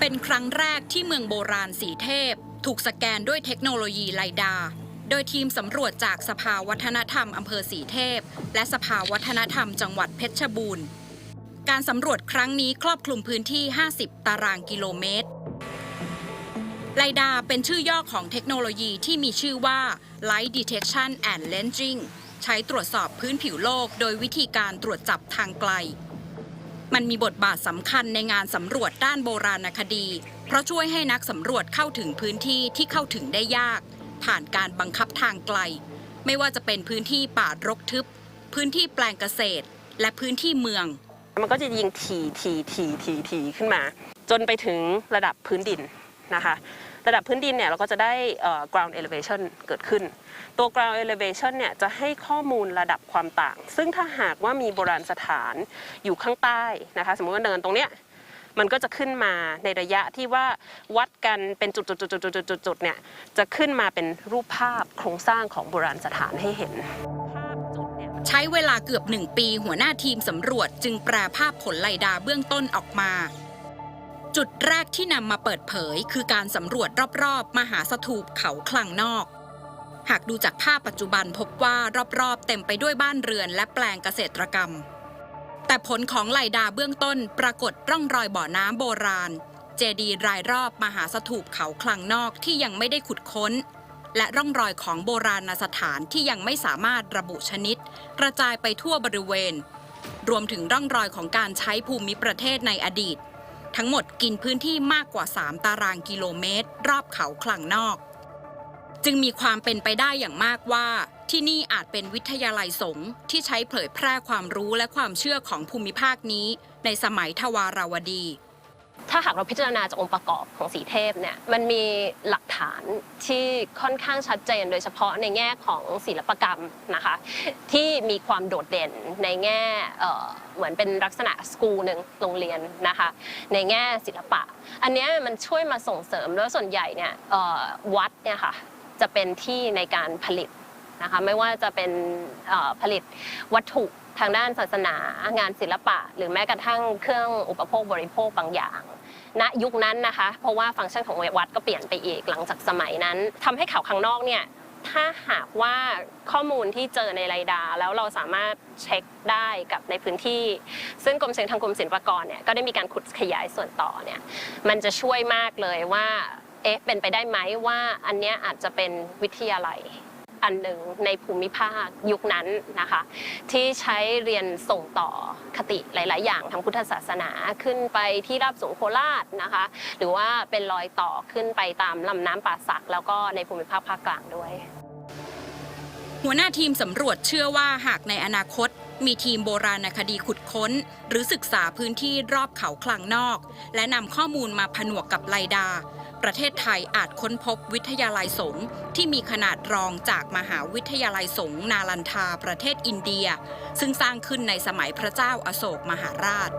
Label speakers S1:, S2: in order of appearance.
S1: เป็นครั้งแรกที่เมืองโบราณสีเทพ ถูกสแกนด้วยเทคโนโลยีไลดาโดยทีมสำรวจจากสภาวัฒนธรรมอำเภอสีเทพ และสภาวัฒนธรรมจังหวัดเพชรบูรณ์ การสำรวจครั้งนี้ครอบคลุมพื้นที่ 50 ตารางกิโลเมตร ไลดาเป็นชื่อย่อของเทคโนโลยีที่มีชื่อว่า Light Detection and Lensing ใช้ตรวจสอบพื้นผิวโลกโดยวิธีการตรวจจับทางไกล มันมีบทบาทสำคัญในงานสำรวจด้านโบราณคดี เพราะช่วยให้นักสำรวจเข้าถึงพื้นที่ที่เข้าถึงได้ยาก ผ่านการบังคับทางไกล ไม่ว่าจะเป็นพื้นที่ป่ารกทึบ พื้นที่แปลงเกษตร และพื้นที่เมือง
S2: มันก็จะยิงทีทีทีทีทีขึ้นมา จนไปถึงระดับพื้นดินนะคะ ระดับพื้นดินเนี่ยเราก็จะได้ ground elevation เกิดขึ้น ตัว ground elevation เนี่ยจะให้ข้อมูลระดับความต่าง ซึ่งถ้าหากว่ามีโบราณสถานอยู่ข้างใต้นะคะ สมมติว่าเนินตรงเนี้ยมันก็จะขึ้นมาในระยะที่ว่าวัดกันเป็นจุดๆๆๆๆๆๆเนี่ยจะขึ้นมาเป็นรูปภาพโครงสร้างของโบราณสถานให้เห็น
S1: ใช้เวลาเกือบหนึ่งปีหัวหน้าทีมสำรวจจึงแปลภาพผลไลดาเบื้องต้นออกมา จุดแรกที่นำมาเปิดเผย คือการสำรวจรอบๆ มหาสถูปเขาคลังนอก หากดูจากภาพปัจจุบันพบว่ารอบๆ เต็มไปด้วยบ้านเรือนและแปลงเกษตรกรรม แต่ผลของไลดาเบื้องต้นปรากฏร่องรอยบ่อน้ำโบราณ เจดีย์รายรอบมหาสถูปเขาคลังนอกที่ยังไม่ได้ขุดค้น และร่องรอยของโบราณสถานที่ยังไม่สามารถระบุชนิด กระจายไปทั่วบริเวณ รวมถึงร่องรอยของการใช้ภูมิประเทศในอดีต ทั้งหมดกินพื้นที่มากกว่า 3 ตารางกิโลเมตร รอบเขาคลังนอก จึงมีความเป็นไปได้อย่างมากว่า ที่นี่อาจเป็นวิทยาลัยสงฆ์ที่ใช้เผยแพร่ความรู้และความเชื่อของภูมิภาคนี้ ในสมัยทวาราวดี
S3: ถ้าหากเราพิจารณาจากองค์ประกอบของสีเทพเนี่ยมันมีหลักฐานที่ค่อนข้างชัดเจน โดยเฉพาะในแง่ของศิลปกรรมนะคะที่มีความโดดเด่นในแง่เหมือนเป็นลักษณะสกูลหนึ่งโรงเรียนนะคะในแง่ศิลปะ อันนี้มันช่วยมาส่งเสริมแล้วส่วนใหญ่เนี่ยวัดเนี่ยค่ะจะเป็นที่ในการผลิต นะคะไม่ว่าจะเป็นผลิตวัตถุทางด้านศาสนางานศิลปะ หรือแม้กระทั่งเครื่องอุปโภคบริโภคบางอย่างณยุคนั้นนะคะ เพราะว่าฟังก์ชันของวัดก็เปลี่ยนไปอีกหลังจากสมัยนั้นทำให้ข่าวข้างนอกเนี่ยถ้าหากว่าข้อมูลที่เจอในไรดาร์แล้วเราสามารถเช็คได้กับในพื้นที่ ซึ่งกรมศิลป์ทางกรมศิลปากรเนี่ยก็ได้มีการขุดขยายส่วนต่อเนี่ยมันจะช่วยมากเลยว่าเอ๊ะเป็นไปได้ไหมว่าอันเนี้ยอาจจะเป็นวิทยาลัย อันหนึ่งในภูมิภาคยุคนั้นนะคะ ที่ใช้เรียนส่งต่อคติหลาย ๆ อย่างทางพุทธศาสนาขึ้นไปที่ราบสูงโคราชนะคะ หรือว่าเป็นรอยต่อขึ้นไปตามลำน้ำป่าสัก แล้วก็ในภูมิภาคภาคกลางด้วย
S1: หัวหน้าทีมสำรวจเชื่อว่าหากในอนาคตมีทีมโบราณคดีขุดค้น หรือศึกษาพื้นที่รอบเขาคลังนอก และนำข้อมูลมาผนวกกับไลดา ประเทศไทยอาจค้นพบวิทยาลัยสงฆ์ที่มีขนาดรองจากมหาวิทยาลัยสงฆ์นาลันทาประเทศอินเดีย ซึ่งสร้างขึ้นในสมัยพระเจ้าอโศกมหาราช